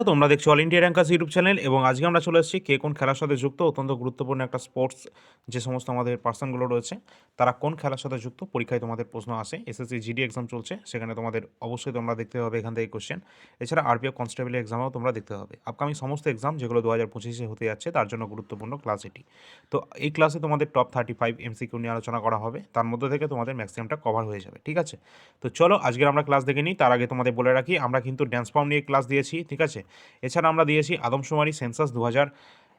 তোমরা দেখছ all India rankers YouTube channel এবং আজকে আমরা চলে এসেছি কে কোন খেলার সাথে যুক্ত, অত্যন্ত গুরুত্বপূর্ণ একটা স্পোর্টস যে সমস্ত আমাদের পার্সনগুলো রয়েছে, তারা কোন খেলার সাথে যুক্ত, পরীক্ষায় তোমাদের প্রশ্ন আসে এসএসসি জিডি এক্সাম চলছে, সেখানে তোমাদের অবশ্যই তোমরা দেখতে হবে এখান থেকে কোশ্চেন এছাড়া আরপিএফ কনস্টেবলের এক্সামও তোমরা দেখতে হবে আপকামিং সমস্ত এক্সাম যেগুলো দু হাজার পঁচিশে হতে যাচ্ছে, তার জন্য গুরুত্বপূর্ণ ক্লাস এটি। তো এই ক্লাসে তোমাদের টপ থার্টি ফাইভ এমসিকিউ নিয়ে আলোচনা করা হবে, তার মধ্যে থেকে তোমাদের ম্যাক্সিমামটা কভার হয়ে যাবে, ঠিক আছে? তো চলো আজকের আমরা ক্লাস দেখে নিই, তার আগে তোমাদের বলে রাখি, আমরা কিন্তু ড্যান্স ফর্ম নিয়ে ক্লাস দিয়েছি, ঠিক আছে? এছাড়া আমরা দিয়েছি আদমশুমারি সেন্সাস দু হাজার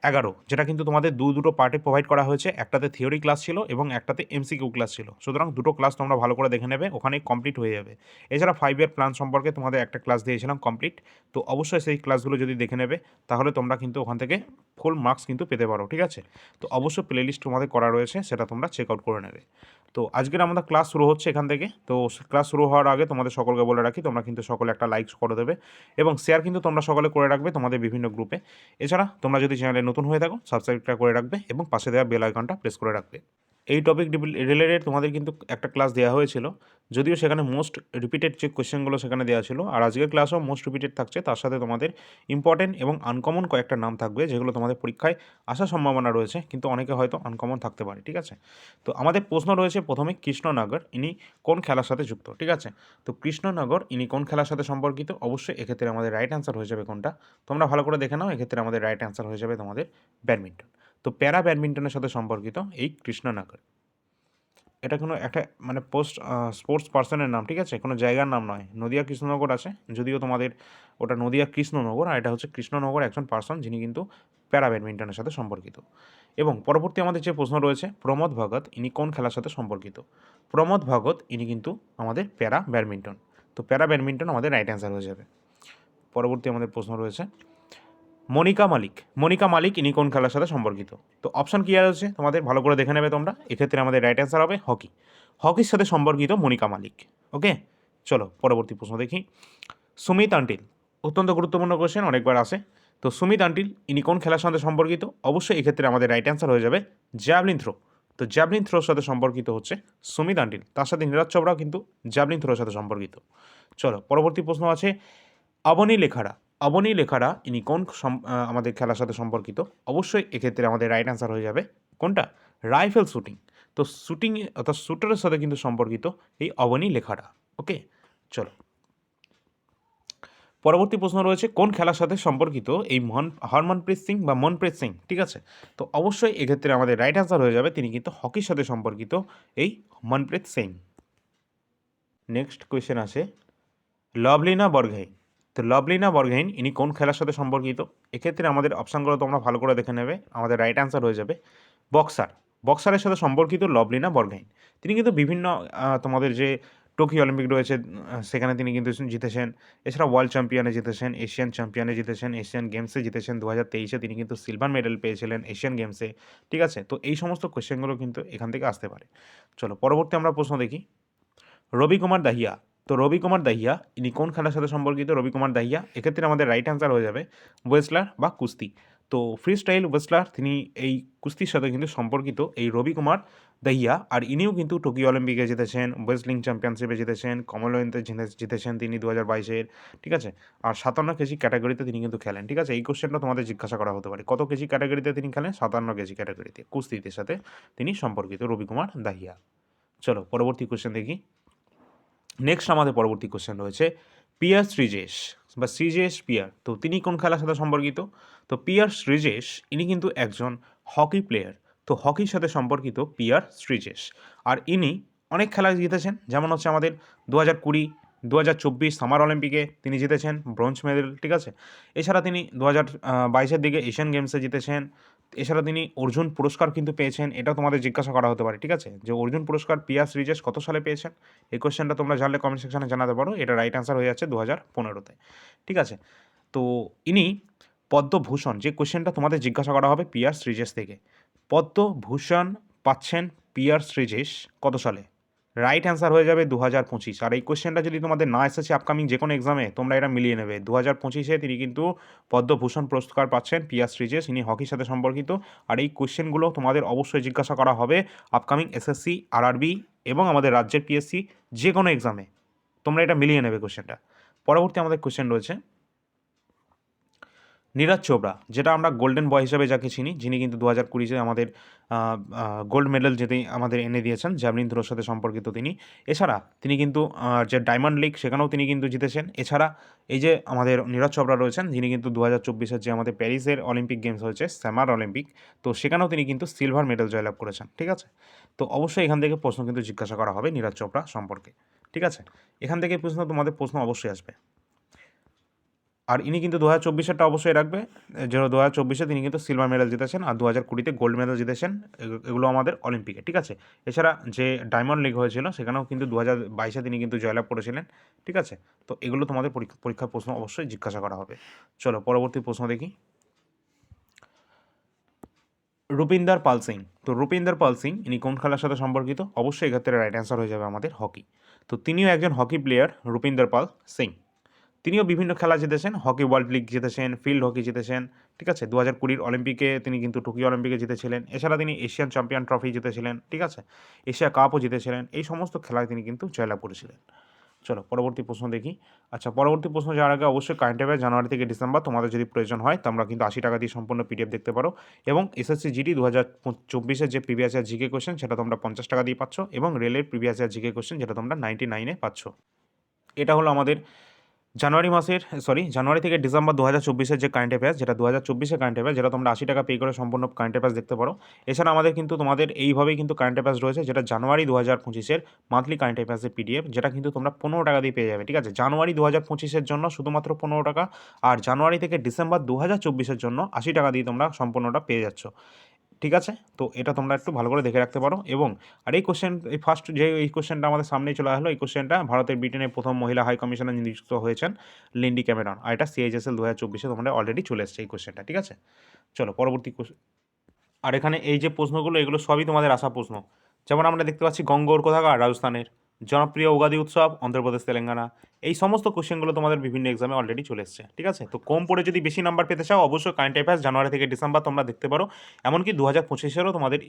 এগারো, যেটা কিন্তু তোমাদের দু দুটো পার্টে প্রোভাইড করা হয়েছে। একটাতে থিওরি ক্লাস ছিল এবং একটাতে এমসিকিউ ক্লাস ছিল। সুতরাং দুটো ক্লাস তোমরা ভালো করে দেখে নেবে, ওখানেই কমপ্লিট হয়ে যাবে। এছাড়া ফাইভ ইয়ার প্ল্যান সম্পর্কে তোমাদের একটা ক্লাস দিয়েছিলাম কমপ্লিট তো অবশ্যই সেই ক্লাসগুলো যদি দেখে নেবে, তাহলে তোমরা কিন্তু ওখান থেকে ফুল মার্কস কিন্তু পেতে পারো, ঠিক আছে? তো অবশ্যই প্লেলিস্ট তোমাদের করা রয়েছে, সেটা তোমরা চেক আউট করে নেবে। তো আজকের আমাদের ক্লাস শুরু হচ্ছে এখান থেকে। তো ক্লাস শুরু হওয়ার আগে তোমাদের সকলকে বলে রাখি, তোমরা কিন্তু সকলে একটা লাইক করে দেবে এবং শেয়ার কিন্তু তোমরা সকলে করে রাখবে তোমাদের বিভিন্ন গ্রুপে এছাড়া তোমরা যদি চ্যানেলে নতুন হয়ে থাকো সাবস্ক্রাইবটা করে রাখবে এবং পাশে দেওয়া বেল আইকনটা প্রেস করে রাখবে। এই টপিক রিলেটেড তোমাদের কিন্তু একটা ক্লাস দেওয়া হয়েছিল। যদিও সেখানে মোস্ট রিপিটেড যে কোয়েশ্চেনগুলো সেখানে দেওয়া ছিল, আর আজকের ক্লাসও মোস্ট রিপিটেড থাকছে, তার সাথে তোমাদের ইম্পর্টেন্ট এবং আনকমন কয়েকটা নাম থাকবে, যেগুলো তোমাদের পরীক্ষায় আসার সম্ভাবনা রয়েছে, কিন্তু অনেকে হয়তো আনকমন থাকতে পারে, ঠিক আছে? তো আমাদের প্রশ্ন রয়েছে প্রথমে কৃষ্ণনগর, ইনি কোন খেলার সাথে যুক্ত, ঠিক আছে? তো কৃষ্ণনগর, ইনি কোন খেলার সাথে সম্পর্কিত? অবশ্যই এক্ষেত্রে আমাদের রাইট অ্যান্সার হয়ে যাবে কোনটা। তোমরা ভালো করে দেখে নাও, এক্ষেত্রে আমাদের রাইট অ্যান্সার হয়ে যাবে তোমাদের ব্যাডমিন্টন। তো প্যারা ব্যাডমিন্টনের সাথে সম্পর্কিত এই কৃষ্ণনগর। এটা কোনো একটা মানে পোস্ট স্পোর্টস পার্সনের নাম, ঠিক আছে? কোনো জায়গার নাম নয়। নদিয়া কৃষ্ণনগর আছে, যদিও তোমাদের ওটা নদিয়া কৃষ্ণনগর, আর এটা হচ্ছে কৃষ্ণনগর একজন পার্সন যিনি কিন্তু প্যারা ব্যাডমিন্টনের সাথে সম্পর্কিত। এবং পরবর্তী আমাদের যে প্রশ্ন রয়েছে, প্রমোদ ভগত ইনি কোন খেলার সাথে সম্পর্কিত? প্রমোদ ভগত ইনি কিন্তু আমাদের প্যারা ব্যাডমিন্টন। তো প্যারা ব্যাডমিন্টন আমাদের রাইট অ্যান্সার হয়ে যাবে। পরবর্তী আমাদের প্রশ্ন রয়েছে মনিকা মালিক। মনিকা মালিক, ইনি কোন খেলার সাথে সম্পর্কিত? তো অপশন কি আর হচ্ছে তোমাদের ভালো করে দেখে নেবে তোমরা। এক্ষেত্রে আমাদের রাইট অ্যান্সার হবে হকি হকির সাথে সম্পর্কিত মনিকা মালিক। ওকে চলো, পরবর্তী প্রশ্ন দেখি। সুমিত আন্টিল, অত্যন্ত গুরুত্বপূর্ণ কোশ্চেন অনেকবার আসে তো সুমিত আন্টিল, ইনি কোন খেলার সাথে সম্পর্কিত? অবশ্যই এক্ষেত্রে আমাদের রাইট অ্যান্সার হয়ে যাবে জ্যাভলিন থ্রো তো জ্যাভলিন থ্রোর সাথে সম্পর্কিত হচ্ছে সুমিত আন্টিল। তার সাথে নীরজ চোপড়াও কিন্তু জ্যাভলিন থ্রোর সাথে সম্পর্কিত। চলো, পরবর্তী প্রশ্ন আছে, অবনী লেখারা অবনী লেখারা, ইনি কোন আমাদের খেলার সাথে সম্পর্কিত? অবশ্যই এক্ষেত্রে আমাদের রাইট অ্যান্সার হয়ে যাবে। কোনটা? রাইফেল শ্যুটিং তো শ্যুটিং অর্থাৎ শ্যুটারের সাথে কিন্তু সম্পর্কিত এই অবনী লেখারা। ওকে? চলো। পরবর্তী প্রশ্ন রয়েছে, কোন খেলার সাথে সম্পর্কিত এই মন হরমনপ্রীত সিং বা মনপ্রীত সিং? ঠিক আছে? তো অবশ্যই এক্ষেত্রে আমাদের রাইট অ্যান্সার হয়ে যাবে, তিনি কিন্তু হকির সাথে সম্পর্কিত এই মনপ্রীত সিং। নেক্সট কোয়েশ্চেন আছে লভলিনা বরঘাই। তো লভলিনা বরঘাইন ইনি কোন খেলার সাথে সম্পর্কিত? এক্ষেত্রে আমাদের অপশানগুলো তোমরা ভালো করে দেখে নেবে। আমাদের রাইট অ্যান্সার হয়ে যাবে বক্সার বক্সারের সাথে সম্পর্কিত লভলিনা বরঘাইন তিনি কিন্তু বিভিন্ন তোমাদের যে টোকিও অলিম্পিক রয়েছে সেখানে তিনি কিন্তু জিতেছেন। এছাড়া ওয়ার্ল্ড চ্যাম্পিয়নে জিতেছেন এশিয়ান চ্যাম্পিয়নে জিতেছেন এশিয়ান গেমসে জিতেছেন। দু হাজার তেইশে তিনি কিন্তু সিলভার মেডেল পেয়েছিলেন এশিয়ান গেমসে ঠিক আছে? তো এই সমস্ত কোয়েশ্চেনগুলো কিন্তু এখান থেকে আসতে পারে। চলো, পরবর্তী আমরা প্রশ্ন দেখি। রবি কুমার দাহিয়া তো রবি কুমার দাহিয়া, ইনি কোন খেলার সাথে সম্পর্কিত? রবি কুমার দাহিয়া। এক্ষেত্রে আমাদের রাইট অ্যান্সার হয়ে যাবে ওয়েসলার বা কুস্তি। তো ফ্রি স্টাইল ওয়েসলার তিনি এই কুস্তির সাথে কিন্তু সম্পর্কিত এই রবি কুমার দাহিয়া। আর ইনিও কিন্তু টোকিও অলিম্পিকে জিতেছেন ওয়েস্টলিং চ্যাম্পিয়নশিপে জিতেছেন কমনওয়েলথে জিতে- জিতেছেন তিনি দু হাজার বাইশের, ঠিক আছে? আর সাতান্ন কেজি ক্যাটাগরিতে তিনি কিন্তু খেলেন, ঠিক আছে? এই কোশ্চেনটা তোমাদের জিজ্ঞাসা করা হতে পারে। কত কেজি ক্যাটাগরিতে তিনি খেলেন? সাতান্ন কেজি ক্যাটাগরিতে কুস্তিতে সাথে তিনি সম্পর্কিত রবি কুমার দাহিয়া। চলো, পরবর্তী কোশ্চেন দেখি। নেক্সট আমাদের পরবর্তী কোশ্চেন রয়েছে পিয়ার শ্রীজেশ বা শ্রীজেশ পিয়ার তো তিনি কোন খেলার সাথে সম্পর্কিত? তো পিয়ার শ্রীজেশ ইনি কিন্তু একজন হকি প্লেয়ার তো হকির সাথে সম্পর্কিত পিয়ার শ্রীজেশ আর ইনি অনেক খেলা জিতেছেন, যেমন হচ্ছে আমাদের দু হাজার কুড়ি দু হাজার চব্বিশ সামার অলিম্পিকে তিনি জিতেছেন ব্রোঞ্জ মেডেল ঠিক আছে? এছাড়া তিনি দু হাজার বাইশের দিকে এশিয়ান গেমসে জিতেছেন এছাড়া তিনি অর্জুন পুরস্কার কিন্তু পেয়েছেন এটা তোমাদের জিজ্ঞাসা করা হতে পারে, ঠিক আছে? যে অর্জুন পুরস্কার পিয়াস শ্রীজেশ কত সালে পেয়েছেন? এই কোয়েশ্চেনটা তোমরা জানলে কমেন্ট সেকশনে জানাতে পারো, এটা রাইট অ্যান্সার হয়ে যাচ্ছে দু হাজার পনেরোতে ঠিক আছে? তো ইনি পদ্মভূষণ, যে কোয়েশ্চেনটা তোমাদের জিজ্ঞাসা করা হবে পিয়ার শ্রীজেশ থেকে, পদ্মভূষণ পাচ্ছেন পিয়ার শ্রীজেশ কত সালে? রাইট অ্যান্সার হয়ে যাবে দু হাজার পঁচিশ। আর এই কোশ্চেনটা যদি তোমাদের না এসেছে আপকামিং যে কোনো এক্সামে তোমরা এটা মিলিয়ে নেবে। দু হাজার পঁচিশে তিনি কিন্তু পদ্মভূষণ পুরস্কার পাচ্ছেন পিয়ার শ্রীজেশ ইনি হকির সাথে সম্পর্কিত। আর এই কোয়েশ্চেনগুলো তোমাদের অবশ্যই জিজ্ঞাসা করা হবে আপকামিং এসএসসি আরআরবি এবং আমাদের রাজ্যের পিএসসি যে কোনো এক্সামে তোমরা এটা মিলিয়ে নেবে কোশ্চেনটা পরবর্তী আমাদের কোশ্চেন রয়েছে। নীরজ চোপড়া, যেটা আমরা গোল্ডেন বয় হিসেবে যাকে চিনি, যিনি কিন্তু দু হাজার কুড়িতে আমাদের গোল্ড মেডেল যেটি আমাদের এনে দিয়েছেন জ্যাভলিন থ্রোর সাথে সম্পর্কিত তিনি। এছাড়া তিনি কিন্তু যে ডায়মন্ড লিগ সেখানেও তিনি কিন্তু জিতেছেন। এছাড়া এই যে আমাদের নীরজ চোপড়া রয়েছেন, যিনি কিন্তু দু হাজার চব্বিশের যে আমাদের প্যারিসের অলিম্পিক গেমস হয়েছে স্যামার অলিম্পিক তো সেখানেও তিনি কিন্তু সিলভার মেডেল জয়লাভ করেছেন, ঠিক আছে? তো অবশ্যই এখান থেকে প্রশ্ন কিন্তু জিজ্ঞাসা করা হবে নীরজ চোপড়া সম্পর্কে, ঠিক আছে? এখান থেকে প্রশ্ন, তোমাদের প্রশ্ন অবশ্যই আসবে। আর ইনি কিন্তু দু হাজার চব্বিশেরটা অবশ্যই রাখবে। যে দু হাজার চব্বিশে তিনি কিন্তু সিলভার মেডেল জিতেছেন আর দু হাজার কুড়িতে গোল্ড মেডেল জিতেছেন। এগুলো আমাদের অলিম্পিকে ঠিক আছে? এছাড়া যে ডায়মন্ড লিগ হয়েছিল, সেখানেও কিন্তু দু হাজার বাইশে তিনি কিন্তু জয়লাভ করেছিলেন, ঠিক আছে? তো এগুলো তোমাদের পরীক্ষা, পরীক্ষার প্রশ্ন অবশ্যই জিজ্ঞাসা করা হবে। চলো, পরবর্তী প্রশ্ন দেখি। রূপিন্দর পাল সিং। তো রূপিন্দর পাল সিং, ইনি কোন খেলার সাথে সম্পর্কিত? অবশ্যই এক্ষেত্রে রাইট অ্যান্সার হয়ে যাবে আমাদের হকি। তো তিনিও একজন হকি প্লেয়ার রূপিন্দর পাল সিং। তিনিও বিভিন্ন খেলা জিতেছেন। হকি ওয়ার্ল্ড লিগ জিতেছেন, ফিল্ড হকি জিতেছেন, ঠিক আছে? দু হাজার কুড়ির অলিম্পিকে তিনি কিন্তু টোকিও অলিম্পিকে জিতেছিলেন। এছাড়া তিনি এশিয়ান চ্যাম্পিয়ন ট্রফি জিতেছিলেন, ঠিক আছে? এশিয়া কাপও জিতেছিলেন। এই সমস্ত খেলায় তিনি কিন্তু জয়লাভ করেছিলেন। চলো, পরবর্তী প্রশ্ন দেখি। আচ্ছা পরবর্তী প্রশ্ন যাওয়ার আগে অবশ্যই কারেন্ট অ্যাফেয়ার জানুয়ারি থেকে ডিসেম্বর, তোমাদের যদি প্রয়োজন হয়, তোমরা কিন্তু আশি টাকা দিয়ে সম্পূর্ণ পিডিএফ দেখতে পারো। এবং এসএসসি জিডি দু হাজার চব্বিশের যে প্রিভিয়াস ইয়ার জিকে কোশ্চেন সেটা তোমরা পঞ্চাশ টাকা দিয়ে পাচ্ছ। এবং রেলের প্রিভিয়াস ইয়ার জিকে কোশ্চেন যেটা তোমরা নাইনটি নাইনে পাচ্ছ। এটা হলো আমাদের জানুয়ারি মাসের সরি জানুয়ারি থেকে ডিসেম্বর দু হাজার চব্বিশের যে কারেন্ট অ্যাফেয়ার্স যেটা দু হাজার চব্বিশে কারেন্ট অ্যাফেয়ার্স যেটা তোমরা আশি টাকা পে করে সম্পূর্ণ কারেন্ট অ্যাফেয়ার্স দেখতে পারো। এছাড়া আমাদের কিন্তু তোমাদের এইভাবেই কিন্তু কারেন্ট অ্যাফেয়ার্স রয়েছে, যেটা জানুয়ারি দু হাজার পঁচিশের মান্থলি কারেন্ট অ্যাফেয়ার্সের পিডিএফ যেটা কিন্তু তোমরা পনেরো টাকা দিয়ে পেয়ে যাবে, ঠিক আছে? জানুয়ারি দু হাজার পঁচিশের জন্য শুধুমাত্র পনেরো টাকা, আর জানুয়ারি থেকে ডিসেম্বর দু হাজার চব্বিশের জন্য আশি টাকা দিয়ে তোমরা সম্পূর্ণটা পেয়ে যাচ্ছ। ঠিক আছে? তো এটা তোমরা একটু ভালো করে দেখে রাখতে পারো। এবং, আর এই কোশ্চেন এই ফার্স্ট যে এই কোশ্চেনটা আমাদের সামনে চলে আসলো, এই কোশ্চেনটা ভারতের ব্রিটেনের প্রথম মহিলা হাই কমিশনার নিযুক্ত হয়েছেন, লিন্ডি ক্যামেরন। আর এটা সিএইচএসএল দু হাজার চব্বিশে তোমরা অলরেডি চলে এসছে এই কোশ্চেনটা ঠিক আছে? চলো, পরবর্তী আর এখানে এই যে প্রশ্নগুলো, এগুলো সবই তোমাদের আসা প্রশ্ন। যেমন আমরা দেখতে পাচ্ছি গঙ্গোর কোথাকার, রাজস্থানের। জনপ্রিয় উগাদি উৎসব, অন্ধ্রপ্রদেশ, তেলেঙ্গানা, এই সমস্ত কোশ্চেনগুলো তোমাদের বিভিন্ন এক্সামে অলরেডি চলে এসছে, ঠিক আছে? তো কম পড়ে যদি বেশি নাম্বার পেতে চাও, অবশ্যই কারেন্ট অ্যাফেয়ার্স জানুয়ারি থেকে ডিসেম্বর তোমরা দেখতে পারো। এমনকি দু হাজার পঁচিশেরও তোমাদের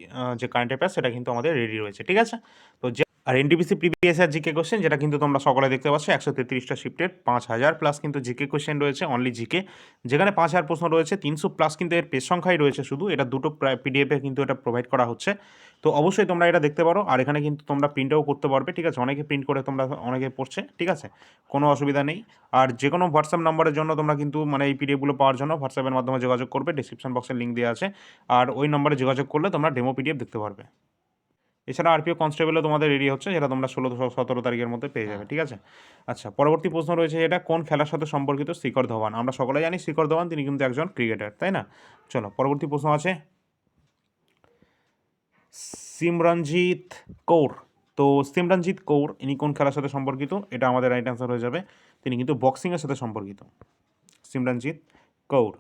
যে কারেন্ট অ্যাফেয়ার্স সেটা কিন্তু আমাদের রেডি রয়েছে, ঠিক আছে? তো আর এনটিপিসি প্রিভিয়াস আর জিকে কোশ্চেন যেটা কিন্তু তোমরা সকলে দেখতে পাচ্ছ, একশো তেত্রিশটা শিফটের পাঁচ হাজার প্লাস কিন্তু জিকে কোশ্চেন রয়েছে অনলি জিকে যেখানে পাঁচ হাজার প্রশ্ন রয়েছে, তিনশো প্লাস কিন্তু এর পেজ সংখ্যাই রয়েছে শুধু, এটা দুটো পিডিএফে কিন্তু এটা প্রোভাইড করা হচ্ছে। তো অবশ্যই তোমরা এটা দেখতে পারো, আর এখানে কিন্তু তোমরা প্রিন্টও করতে পারবে, ঠিক আছে? অনেকে প্রিন্ট করে তোমরা অনেকে পড়ছে, ঠিক আছে? কোনো অসুবিধা নেই। আর যে কোনো হোয়াটসঅ্যাপ নাম্বারের জন্য তোমরা কিন্তু মানে এই পিডিএফগুলো পাওয়ার জন্য হোয়াটসঅ্যাপের মাধ্যমে যোগাযোগ করবে ডিসক্রিপশন বক্সের লিঙ্ক দেওয়া আছে। আর ওই নম্বরে যোগাযোগ করলে তোমরা ডেমো পিডিএফ দেখতে পারবে। এছাড়া আরপিও কনস্টেবলও তোমাদের রেডি হচ্ছে যেটা তোমরা ষোলো সতেরো তারিখের মধ্যে পেয়ে যাবে ঠিক আছে? আচ্ছা পরবর্তী প্রশ্ন রয়েছে এটা কোন খেলার সাথে সম্পর্কিত শিখর ধওয়ান? আমরা সকলে জানি শিখর ধওয়ান তিনি কিন্তু একজন ক্রিকেটার তাই না? চলো পরবর্তী প্রশ্ন আছে। সিমরনজিৎ কৌর। তো সিমরনজিৎ কৌর ইনি কোন খেলার সাথে সম্পর্কিত? এটা আমাদের রাইট অ্যান্সার হয়ে যাবে। তিনি কিন্তু বক্সিংয়ের সাথে সম্পর্কিত। সিমরনজিৎ কৌর।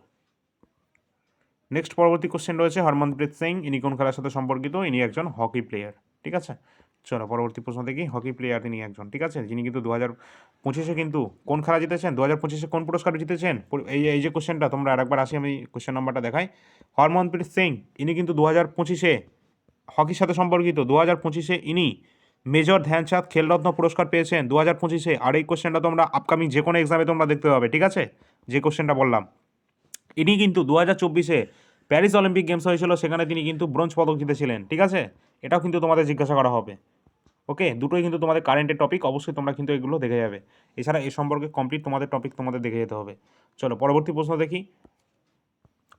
নেক্সট পরবর্তী কোশ্চেন রয়েছে হরমনপ্রীত সিং। ইনি কোন খেলার সাথে সম্পর্কিত? ইনি একজন হকি প্লেয়ার ঠিক আছে? চলো পরবর্তী প্রশ্ন দেখি। হকি প্লেয়ার তিনি একজন, ঠিক আছে? যিনি কিন্তু দু হাজার পঁচিশে কিন্তু কোন খেলা জিতেছেন? দু হাজার পঁচিশে কোন পুরস্কার জিতেছেন? এই এই যে কোশ্চেনটা তোমরা আরেকবার আসি আমি কোশ্চেন নাম্বারটা দেখাই। হরমনপ্রীত সিং, ইনি কিন্তু দু হাজার পঁচিশে হকির সাথে সম্পর্কিত। দু হাজার পঁচিশে ইনি মেজর ধ্যানচাঁদ খেলরত্ন পুরস্কার পেয়েছেন। দু হাজার পঁচিশে আর এই কোশ্চেনটা তোমরা আপকামিং যে কোনো এক্সামে তোমরা দেখতে পাবে, ঠিক আছে? যে কোশ্চেনটা বললাম। ইনি কিন্তু দু হাজার চব্বিশে প্যারিস অলিম্পিক গেমস হয়েছিল, সেখানে তিনি কিন্তু ব্রোঞ্জ পদক জিতেছিলেন, ঠিক আছে? এটাও কিন্তু তোমাদের জিজ্ঞাসা করা হবে। ওকে? দুটোই কিন্তু তোমাদের কারেন্টের টপিক অবশ্যই তোমরা কিন্তু এগুলো দেখে যাবে। এছাড়া এ সম্পর্কে কমপ্লিট তোমাদের টপিক তোমাদের দেখে যেতে হবে। চলো, পরবর্তী প্রশ্ন দেখি।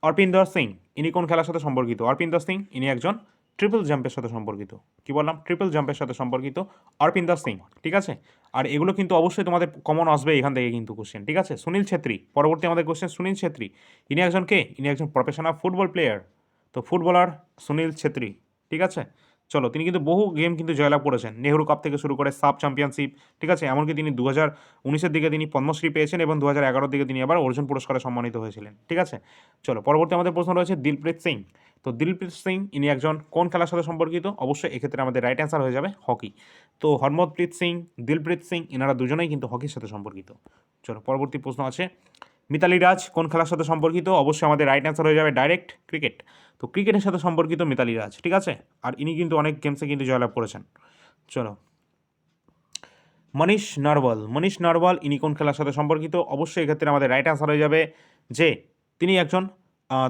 অর্পিন্দর সিং, ইনি কোন খেলার সাথে সম্পর্কিত? অর্পিন্দর সিং, ইনি একজন ট্রিপল জাম্পের সাথে সম্পর্কিত। কি বললাম? ট্রিপল জাম্পের সাথে সম্পর্কিত অর্পিন্দর সিং, ঠিক আছে? আর এগুলো কিন্তু অবশ্যই তোমাদের কমন আসবে এখান থেকে কিন্তু কোশ্চেন ঠিক আছে? সুনীল ছেত্রী, পরবর্তী আমাদের কোশ্চেন সুনীল ছেত্রী। ইনি একজন কে? ইনি একজন প্রফেশনাল ফুটবল প্লেয়ার তো ফুটবলার সুনীল ছেত্রী, ঠিক আছে? চলো, তিনি কিন্তু বহু গেম কিন্তু জয়লাভ করেছেন। নেহরু কাপ থেকে শুরু করে সাব চ্যাম্পিয়নশিপ ঠিক আছে? এমনকি তিনি দু হাজার উনিশের দিকে তিনি পদ্মশ্রী পেয়েছেন এবং দু হাজার এগারোর দিকে তিনি আবার অর্জুন পুরস্কারে সম্মানিত হয়েছিলেন, ঠিক আছে? চলো, পরবর্তী আমাদের প্রশ্ন রয়েছে দিলপ্রীত সিং। তো দিলপ্রীত সিং, ইনি একজন কোন খেলার সাথে সম্পর্কিত? অবশ্যই এক্ষেত্রে আমাদের রাইট অ্যান্সার হয়ে যাবে হকি। তো হরমতপ্রীত সিং, দিলপ্রীত সিং, এনারা দুজনেই কিন্তু হকির সাথে সম্পর্কিত। চলো, পরবর্তী প্রশ্ন আছে। মিতালি রাজ কোন খেলার সাথে সম্পর্কিত? অবশ্যই আমাদের রাইট অ্যান্সার হয়ে যাবে ডাইরেক্ট ক্রিকেট তো ক্রিকেটের সাথে সম্পর্কিত মিতালি রাজ, ঠিক আছে? আর ইনি কিন্তু অনেক গেমসে কিন্তু জয়লাভ করেছেন। চলো। মনীষ নারওয়াল মনীষ নারওয়াল ইনি কোন খেলার সাথে সম্পর্কিত? অবশ্যই এক্ষেত্রে আমাদের রাইট অ্যান্সার হয়ে যাবে যে, তিনি একজন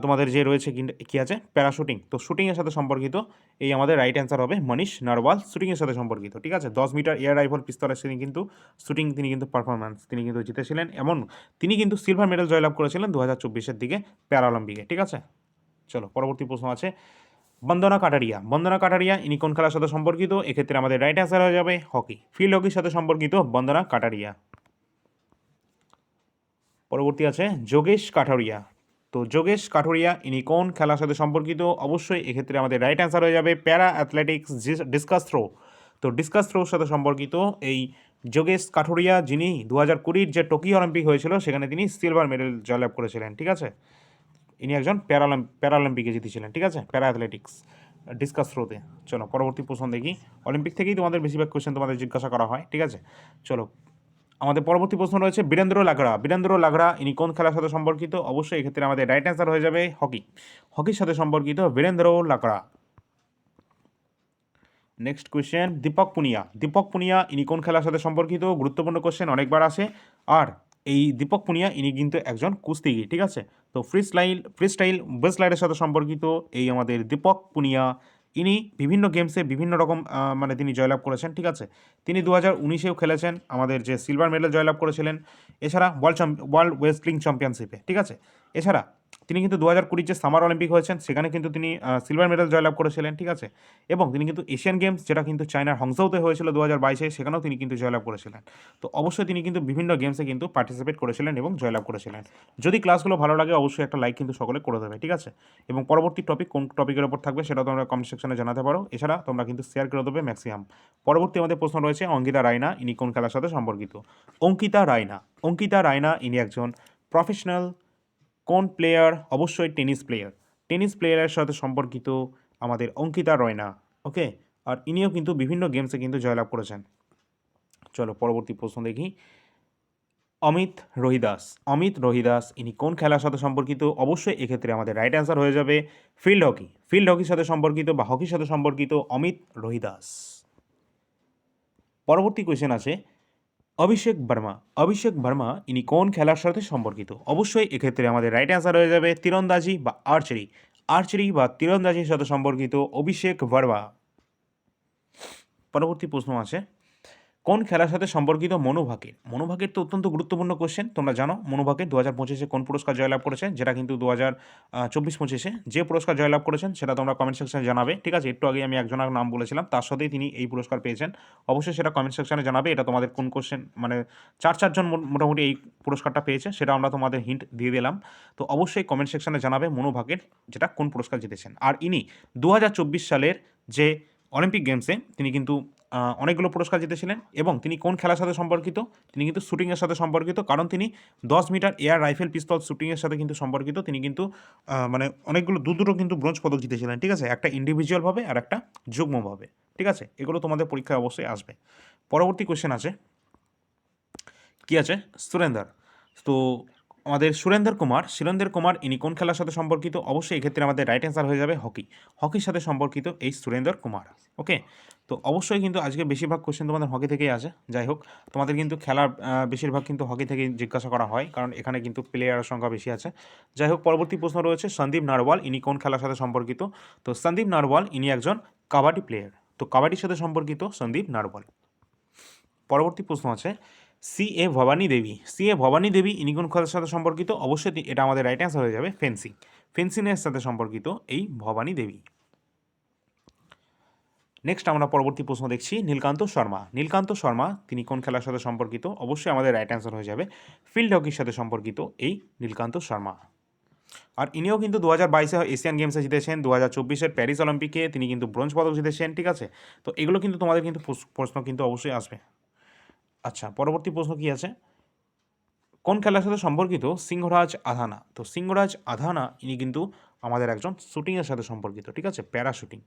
তোমাদের যে রয়েছে কি- আছে? প্যারাশুটিং। তো শুটিংয়ের সাথে সম্পর্কিত এই আমাদের রাইট অ্যান্সার হবে মনীষ নারওয়াল, শুটিংয়ের সাথে সম্পর্কিত, ঠিক আছে? দশ মিটার এয়ার রাইফেল পিস্তলের তিনি কিন্তু শুটিং, তিনি কিন্তু পারফরমেন্স তিনি কিন্তু জিতেছিলেন। এমন তিনি কিন্তু সিলভার মেডেল জয়লাভ করেছিলেন দু হাজার চব্বিশের দিকে প্যারাঅলিম্পিকে, ঠিক আছে? চলো, পরবর্তী প্রশ্ন আছে। বন্দনা কাটারিয়া। বন্দনা কাটারিয়া, ইনি কোন খেলার সাথে সম্পর্কিত? এক্ষেত্রে আমাদের রাইট অ্যান্সার হয়ে যাবে হকি। ফিল্ড হকির সাথে সম্পর্কিত বন্দনা কাটারিয়া। পরবর্তী আছে যোগেশ কাঠারিয়া। তো যোগেশ কাঠুরিয়া, ইনি কোন খেলার সাথে সম্পর্কিত? অবশ্যই এক্ষেত্রে আমাদের রাইট অ্যান্সার হয়ে যাবে প্যারা অ্যাথলেটিক্স ডিসকাস থ্রো তো ডিসকাস থ্রোর সাথে সম্পর্কিত এই যোগেশ কাঠুরিয়া, যিনি দু হাজার কুড়ির যে টোকিও অলিম্পিক হয়েছিল, সেখানে তিনি সিলভার মেডেল জয়লাভ করেছিলেন, ঠিক আছে? ইনি একজন প্যারালাম প্যারালিম্পিকে জিতেছিলেন, ঠিক আছে? প্যারা অ্যাথলেটিক্স ডিসকাস থ্রোতে চলো, পরবর্তী প্রশ্ন দেখি। অলিম্পিক থেকেই তোমাদের বেশিরভাগ কোয়েশ্চেন তোমাদের জিজ্ঞাসা করা হয়, ঠিক আছে? চলো আমাদের পরবর্তী প্রশ্ন রয়েছে, বীরেন্দ্র লাগড়া বীরেন্দ্র লাগড়া ইনি কোন খেলার সাথে সম্পর্কিত? অবশ্যই এক্ষেত্রে আমাদের রাইট অ্যান্সার হয়ে যাবে হকি। হকির সাথে সম্পর্কিত বীরেন্দ্র লাগড়া নেক্সট কোয়েশ্চেন দীপক পুনিয়া। দীপক পুনিয়া, ইনি কোন খেলার সাথে সম্পর্কিত? গুরুত্বপূর্ণ কোশ্চেন অনেকবার আসে। আর এই দীপক পুনিয়া, ইনি কিন্তু একজন কুস্তিগি ঠিক আছে? তো ফ্রি স্টাইল ফ্রি স্টাইল বেস্টলাইটের সাথে সম্পর্কিত এই আমাদের দীপক পুনিয়া ইনি বিভিন্ন গেমসে বিভিন্ন রকম মানে তিনি জয়লাভ করেছেন, ঠিক আছে? তিনি দু হাজার উনিশেও খেলেছেন, আমাদের যে সিলভার মেডেল জয়লাভ করেছিলেন, এছাড়া ওয়ার্ল্ড ওয়ার্ল্ড ওয়েস্টলিং চ্যাম্পিয়নশিপে ঠিক আছে? এছাড়া তিনি কিন্তু দু হাজার কুড়ির যে সামার অলিম্পিক হয়েছেন, সেখানে কিন্তু তিনি সিলভার মেডেল জয়লাভ করেছিলেন, ঠিক আছে? এবং তিনি কিন্তু এশিয়ান গেমস যেটা কিন্তু চায়নার হংসাউতে হয়েছিল দু হাজার বাইশে, সেখানেও তিনি কিন্তু জয়লাভ করেছিলেন। তো অবশ্যই তিনি কিন্তু বিভিন্ন গেমসে কিন্তু পার্টিসিপেট করেছিলেন এবং জয়লাভ করেছিলেন। যদি ক্লাসগুলো ভালো লাগে, অবশ্যই একটা লাইক কিন্তু সকলে করে দেবে, ঠিক আছে? এবং পরবর্তী টপিক কোন টপিকের ওপর থাকবে, সেটা তোমরা কমেন্ট সেকশনে জানাতে পারো। এছাড়া তোমরা কিন্তু শেয়ার করে দেবে ম্যাক্সিমাম পরবর্তী আমাদের প্রশ্ন রয়েছে, অঙ্কিতা রায়না, ইনি কোন খেলার সাথে সম্পর্কিত? অঙ্কিতা রায়না অঙ্কিতা রায়না, ইনি একজন প্রফেশনাল কোন প্লেয়ার অবশ্যই টেনিস প্লেয়ার টেনিস প্লেয়ারের সাথে সম্পর্কিত আমাদের অঙ্কিতা রয়না ওকে আর ইনিও কিন্তু বিভিন্ন গেমসে কিন্তু জয়লাভ করেছেন। চলো পরবর্তী প্রশ্ন দেখি। অমিত রহিদাস অমিত রহিদাস, ইনি কোন খেলার সাথে সম্পর্কিত? অবশ্যই এক্ষেত্রে আমাদের রাইট অ্যান্সার হয়ে যাবে ফিল্ড হকি ফিল্ড হকির সাথে সম্পর্কিত বা হকির সাথে সম্পর্কিত অমিত রহিদাস। পরবর্তী কোয়েশ্চেন আছে অভিষেক বর্মা। অভিষেক বর্মা, ইনি কোন খেলার সাথে সম্পর্কিত? অবশ্যই এক্ষেত্রে আমাদের রাইট অ্যান্সার হয়ে যাবে তীরন্দাজি বা আর্চারি আর্চারি বা তীরন্দাজির সাথে সম্পর্কিত অভিষেক বর্মা। পরবর্তী প্রশ্ন আছে। কোন খেলার সাথে সম্পর্কিত মনোভাগের? মনোভাগের তো অত্যন্ত গুরুত্বপূর্ণ কোশ্চেন তোমরা জানো মনোভাগের দু হাজার পঁচিশে কোন পুরস্কার জয়লাভ করেছেন, যেটা কিন্তু দু হাজার চব্বিশ পঁচিশে যে পুরস্কার জয়লাভ করেছেন, সেটা তোমরা কমেন্ট সেকশনে জানাবে, ঠিক আছে? একটু আগে আমি একজনের নাম বলেছিলাম, তার সাথেই তিনি এই পুরস্কার পেয়েছেন। অবশ্যই সেটা কমেন্ট সেকশনে জানাবে, এটা তোমাদের কোন কোশ্চেন মানে চার চারজন মোটামুটি এই পুরস্কারটা পেয়েছে, সেটা আমরা তোমাদের হিন্ট দিয়ে দিলাম। তো অবশ্যই কমেন্ট সেকশনে জানাবে মনোভাগের, যেটা কোন পুরস্কার জিতেছেন। আর ইনি দু হাজার চব্বিশ সালের যে অলিম্পিক গেমসে তিনি কিন্তু অনেকগুলো পুরস্কার জিতেছিলেন এবং তিনি কোন খেলার সাথে সম্পর্কিত? তিনি কিন্তু শুটিংয়ের সাথে সম্পর্কিত, কারণ তিনি দশ মিটার এয়ার রাইফেল পিস্তল শুটিংয়ের সাথে কিন্তু সম্পর্কিত। তিনি কিন্তু মানে অনেকগুলো, দু দুটো কিন্তু ব্রোঞ্জ পদক জিতেছিলেন, ঠিক আছে? একটা ইন্ডিভিজুয়ালভাবে আর একটা যুগ্মভাবে ঠিক আছে? এগুলো তোমাদের পরীক্ষায় অবশ্যই আসবে। পরবর্তী কোশ্চেন আছে। কি আছে? সুরেন্দার। তো আমাদের সুরেন্দ্র কুমার সুরেন্দ্র কুমার, ইনি কোন খেলার সাথে সম্পর্কিত? অবশ্যই এক্ষেত্রে আমাদের রাইট অ্যান্সার হয়ে যাবে হকি। হকির সাথে সম্পর্কিত এই সুরেন্দ্র কুমার ওকে তো অবশ্যই কিন্তু আজকে বেশিরভাগ কোশ্চেন তোমাদের হকি থেকেই আসে। যাই হোক, তোমাদের কিন্তু খেলার বেশিরভাগ কিন্তু হকি থেকে জিজ্ঞাসা করা হয়, কারণ এখানে কিন্তু প্লেয়ারের সংখ্যা বেশি আছে। যাই হোক, পরবর্তী প্রশ্ন রয়েছে, সন্দীপ নারওয়াল, ইনি কোন খেলার সাথে সম্পর্কিত? তো সন্দীপ নারওয়াল, ইনি একজন কাবাডি প্লেয়ার তো কাবাডির সাথে সম্পর্কিত সন্দীপ নারওয়াল। পরবর্তী প্রশ্ন আছে C A Bhavani Devi. C A Bhavani Devi, ইনি কোন খেলার সাথে সম্পর্কিত? অবশ্যই এটা আমাদের রাইট অ্যান্সার হয়ে যাবে, ফেন্সিং। ফেন্সিংয়ের সাথে সম্পর্কিত এই ভবানী দেবী। নেক্সট আমরা পরবর্তী প্রশ্ন দেখছি, নীলকান্ত শর্মা। নীলকান্ত শর্মা, তিনি কোন খেলার সাথে সম্পর্কিত? অবশ্যই আমাদের রাইট অ্যান্সার হয়ে যাবে ফিল্ড হকির সাথে সম্পর্কিত এই নীলকান্ত শর্মা। আর ইনিও কিন্তু দু হাজার বাইশে এশিয়ান গেমসে জিতেছেন দু হাজার চব্বিশের প্যারিস অলিম্পিকে তিনি কিন্তু ব্রোঞ্জ পদক জিতেছেন, ঠিক আছে? তো এগুলো কিন্তু তোমাদের কিন্তু প্রশ্ন কিন্তু অবশ্যই আসবে। আচ্ছা পরবর্তী প্রশ্ন কি আছে? কোন খেলার সাথে সম্পর্কিত সিংহরাজ আধানা? তো সিংহরাজ আধানা, ইনি কিন্তু আমাদের একজন শুটিংয়ের সাথে সম্পর্কিত, ঠিক আছে? প্যারাশুটিং।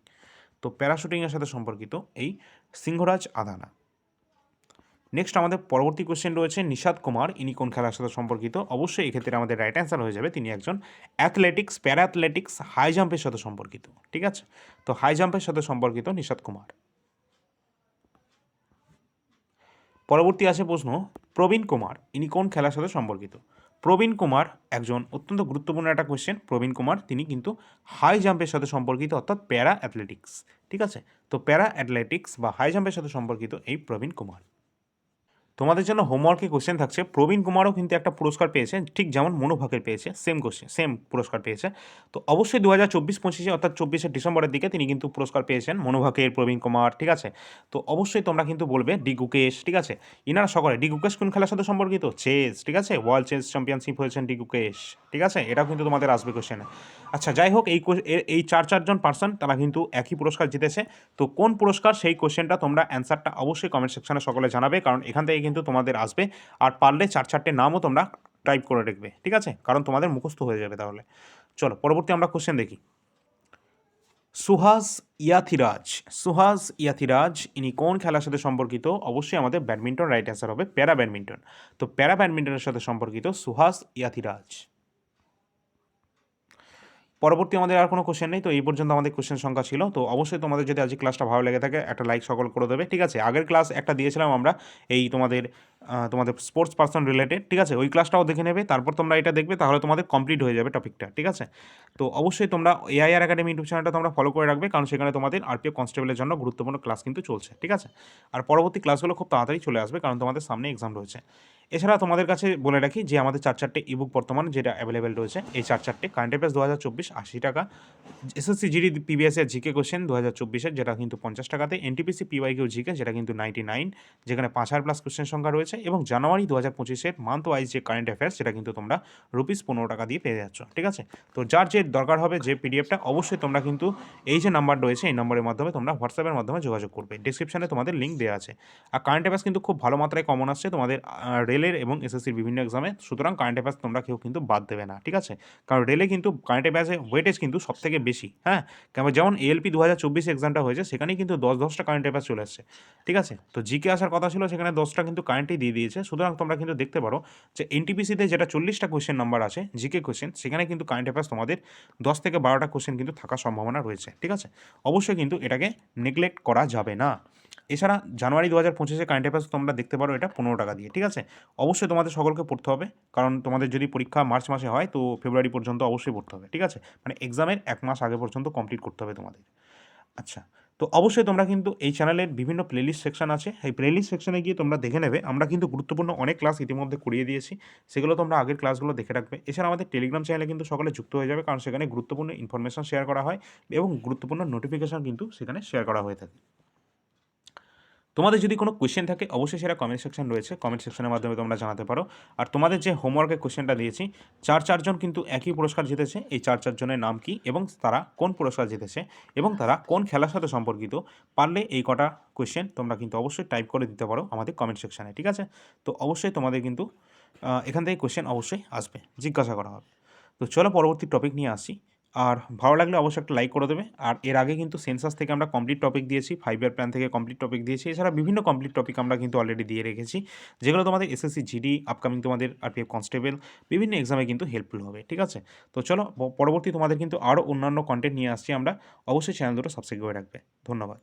তো প্যারাশুটিংয়ের সাথে সম্পর্কিত এই সিংহরাজ আধানা। নেক্সট আমাদের পরবর্তী কোশ্চেন রয়েছে নিশাদ কুমার, ইনি কোন খেলার সাথে সম্পর্কিত? অবশ্যই এক্ষেত্রে আমাদের রাইট অ্যান্সার হয়ে যাবে, তিনি একজন অ্যাথলেটিক্স প্যারা অ্যাথলেটিক্স হাই জাম্পের সাথে সম্পর্কিত, ঠিক আছে? তো হাই জাম্পের সাথে সম্পর্কিত নিশাদ কুমার। পরবর্তী আসে প্রশ্ন, প্রবীণ কুমার, ইনি কোন খেলার সাথে সম্পর্কিত? প্রবীণ কুমার একজন অত্যন্ত গুরুত্বপূর্ণ একটা কোয়েশ্চেন প্রবীণ কুমার তিনি কিন্তু হাই জাম্পের সাথে সম্পর্কিত, অর্থাৎ প্যারা অ্যাথলেটিক্স ঠিক আছে? তো প্যারা অ্যাথলেটিক্স বা হাই জাম্পের সাথে সম্পর্কিত এই প্রবীণ কুমার। তোমাদের জন্য হোমওয়ার্কে কোশ্চেন থাকছে। প্রবীণ কুমারও কিন্তু একটা পুরস্কার পেয়েছে, ঠিক যেমন মনোভাকের পেয়েছে সেম কোশ্চেন সেম পুরস্কার পেয়েছে। তো অবশ্যই দু হাজার চব্বিশ পঁচিশে অর্থাৎ চব্বিশে ডিসেম্বরের দিকে তিনি কিন্তু পুরস্কার পেয়েছেন মনোভাকের, প্রবীণ কুমার, ঠিক আছে? তো অবশ্যই তোমরা কিন্তু বলবে ডি গুকেশ, ঠিক আছে? ইনারা সকলে, ডি গুকেশ কোন খেলার সাথে সম্পর্কিত? চেস, ঠিক আছে? ওয়ার্ল্ড চেস চ্যাম্পিয়নশিপ হয়েছেন ডি গুকেশ, ঠিক আছে? এটাও কিন্তু তোমাদের আসবে কোশ্চেনে আচ্ছা যাই হোক, এই এই চার চারজন পার্সন তারা কিন্তু একই পুরস্কার জিতেছে। তো কোন পুরস্কার সেই কোশ্চেনটা তোমরা অ্যান্সারটা অবশ্যই কমেন্ট সেকশনে সকলে জানাবে, কারণ এখান থেকে কিন্তু তোমাদের আসবে। আর পারলে চার চারটে নামও তোমরা টাইপ করে রাখবে, ঠিক আছে? কারণ তোমাদের মুখস্থ হয়ে যাবে তাহলে। চলো, পরবর্তী আমরা কোশ্চেন দেখি। সুহাস ইয়াথিরাজ সুহাস ইয়াথিরাজ, ইনি কোন খেলার সাথে সম্পর্কিত? অবশ্যই আমাদের ব্যাডমিন্টন রাইট অ্যান্সার হবে প্যারা ব্যাডমিন্টন। তো প্যারা ব্যাডমিন্টনের সাথে সম্পর্কিত সুহাস ইয়াথিরাজ। পরবর্তী আমাদের আর কোনো কোশ্চেন নেই, তো এই পর্যন্ত আমাদের কোশ্চেন সংখ্যা ছিল, তো অবশ্যই তোমাদের যদি আজকে ক্লাসটা ভালো লেগে থাকে, একটা লাইক সকল করে দেবে, ঠিক আছে? আগের ক্লাস একটা দিয়েছিলাম আমরা, এই তোমাদের তোমাদের স্পোর্টস পার্সন রিলেটেড ঠিক আছে? ওই ক্লাসটাও দেখে নেবে, তারপর তোমরা এটা দেখবে, তাহলে তোমাদের কমপ্লিট হয়ে যাবে টপিকটা ঠিক আছে? তো অবশ্যই তোমরা এআইআর একাডেমি ইউটিউব চ্যানেলটা তোমরা ফলো করে রাখবে, কারণ সেখানে তোমাদের আরপিএফ কনস্টেবলের জন্য গুরুত্বপূর্ণ ক্লাস কিন্তু চলছে, ঠিক আছে? আর পরবর্তী ক্লাসগুলো খুব তাড়াতাড়ি চলে আসবে, কারণ তোমাদের সামনে এক্সাম রয়েছে। এছাড়া তোমাদের কাছে বলে রাখি যে, আমাদের চার চারটে ইবুক বর্তমানে যেটা অ্যাভেলেবেল রয়েছে, এই চার চারটে কারেন্ট অ্যাফেয়ার্স দু হাজার চব্বিশ আশি টাকা এসএসসি জিডি পিবিএস এর জিকে কোশ্চেন দু হাজার চব্বিশের যেটা কিন্তু পঞ্চাশ টাকাতে এনটিপিসি পিওয়াই কিউ জিকে যেটা কিন্তু নাইনটি নাইন যেখানে পাঁচ হাজার প্লাস কোশ্চেন সংখ্যা রয়েছে। এবং জানুয়ারি দু হাজার পঁচিশের মান্থ ওয়াইজ যে কারেন্ট অ্যাফেয়ার্স সেটা কিন্তু তোমরা রুপিস পনেরো টাকা দিয়ে পেয়ে যাচ্ছ, ঠিক আছে? তো যার যে দরকার হবে যে পিডিএফটা অবশ্যই তোমরা কিন্তু এই যে নাম্বার রয়েছে, এই নম্বরের মাধ্যমে তোমরা হোয়াটসঅ্যাপের মাধ্যমে যোগাযোগ করবে। ডিসক্রিপশনে তোমাদের লিঙ্ক দেওয়া আছে। আর কারেন্ট অ্যাফেয়ার্স কিন্তু খুব ভালো মাত্রায় কমন আসছে তোমাদের রেলের এবং এসএসসির বিভিন্ন এক্সামে সুতরাং কারেন্ট অ্যাফেয়ার্স তোমরা কেউ কিন্তু বাদ দেবে না, ঠিক আছে? কারণ রেলে কিন্তু কারেন্ট অ্যাফেয়ার্সে ওয়েটেজ কিন্তু সব থেকে বেশি হ্যাঁ? কেমন যেমন এলপি দু হাজার চব্বিশ এক্সামটা হয়েছে, সেখানেই কিন্তু দশ দশটা কারেন্ট অ্যাফেয়ার্স চলে আসছে, ঠিক আছে? তো জিকে আসার কথা ছিল, সেখানে দশটা কিন্তু কারেন্টই দিয়ে দিয়েছে। সুতরাং তোমরা কিন্তু দেখতে পারো যে এনটিপিসিতে যেটা চল্লিশটা কোশ্চেন নাম্বার আছে জিকে কোশ্চেন সেখানে কিন্তু কারেন্ট অ্যাফেয়ার্স তোমাদের দশ থেকে বারোটা কোশ্চেন কিন্তু থাকার সম্ভাবনা রয়েছে, ঠিক আছে? অবশ্যই কিন্তু এটাকে নেগলেক্ট করা যাবে না। এছাড়া জানুয়ারি দু হাজার পঁচিশে কারেন্ট অ্যাফেয়ার্স তোমরা দেখতে পারো এটা পনেরো টাকা দিয়ে, ঠিক আছে? অবশ্যই তোমাদের সকলকে পড়তে হবে, কারণ তোমাদের যদি পরীক্ষা মার্চ মাসে হয়, তো ফেব্রুয়ারি পর্যন্ত অবশ্যই পড়তে হবে, ঠিক আছে? মানে এক্সামের এক মাস আগে পর্যন্ত কমপ্লিট করতে হবে তোমাদের। আচ্ছা তো অবশ্যই তোমরা কিন্তু এই চ্যানেলের বিভিন্ন প্লেলিস্ট সেকশন আছে। এই প্লেলিস্ট সেকশনে গিয়ে তোমরা দেখে নেবে। আমরা কিন্তু গুরুত্বপূর্ণ অনেক ক্লাস ইতিমধ্যে করিয়ে দিয়েছি। সেগুলো তোমরা আগের ক্লাসগুলো দেখে রাখবে। এছাড়া আমাদের টেলিগ্রাম চ্যানেলে কিন্তু সকালে যুক্ত হয়ে যাবে। কারণ সেখানে গুরুত্বপূর্ণ ইনফরমেশন শেয়ার করা হয় এবং গুরুত্বপূর্ণ নোটিফিকেশন কিন্তু সেখানে শেয়ার করা হয়ে থাকে। তোমাদের যদি কোনো কোয়েশ্চেন থাকে, অবশ্যই সেটা কমেন্ট সেকশন রয়েছে। কমেন্ট সেকশনের মাধ্যমে তোমরা জানাতে পারো। আর তোমাদের যে হোমওয়ার্কের কোয়েশ্চেনটা দিয়েছি, চার চারজন কিন্তু একই পুরস্কার জিতেছে। এই চার চারজনের নাম কি এবং তারা কোন পুরস্কার জিতেছে এবং তারা কোন খেলার সাথে সম্পর্কিত পারলে এই কটা কোয়েশ্চেন তোমরা কিন্তু অবশ্যই টাইপ করে দিতে পারো আমাদের কমেন্ট সেকশানে ঠিক আছে? তো অবশ্যই তোমাদের কিন্তু এখান থেকে কোয়েশ্চেন অবশ্যই আসবে। জিজ্ঞাসা করা হবে। তো চলো পরবর্তী টপিক নিয়ে আসি। আর ভালো লাগলে অবশ্যই একটা লাইক করে দেবে। আর এর আগে কিন্তু সেন্সাস থেকে আমরা কমপ্লিট টপিক দিয়েছি ফাইভ ইয়ার প্ল্যান থেকে কমপ্লিট টপিক দিয়েছি। এছাড়া বিভিন্ন কমপ্লিট টপিক আমরা কিন্তু অলরেডি দিয়ে রেখেছি, যেগুলো তোমাদের এসএসসি জিডি আপকামিং তোমাদের আরপিএফ কনস্টেবল বিভিন্ন এক্সামে কিন্তু হেল্পফুল হবে, ঠিক আছে? তো চলো পরবর্তী তোমাদের কিন্তু আরও অন্যান্য কন্টেন্ট নিয়ে আসছি আমরা। অবশ্যই চ্যানেল দুটো সাবস্ক্রাইব করে রাখবে। ধন্যবাদ।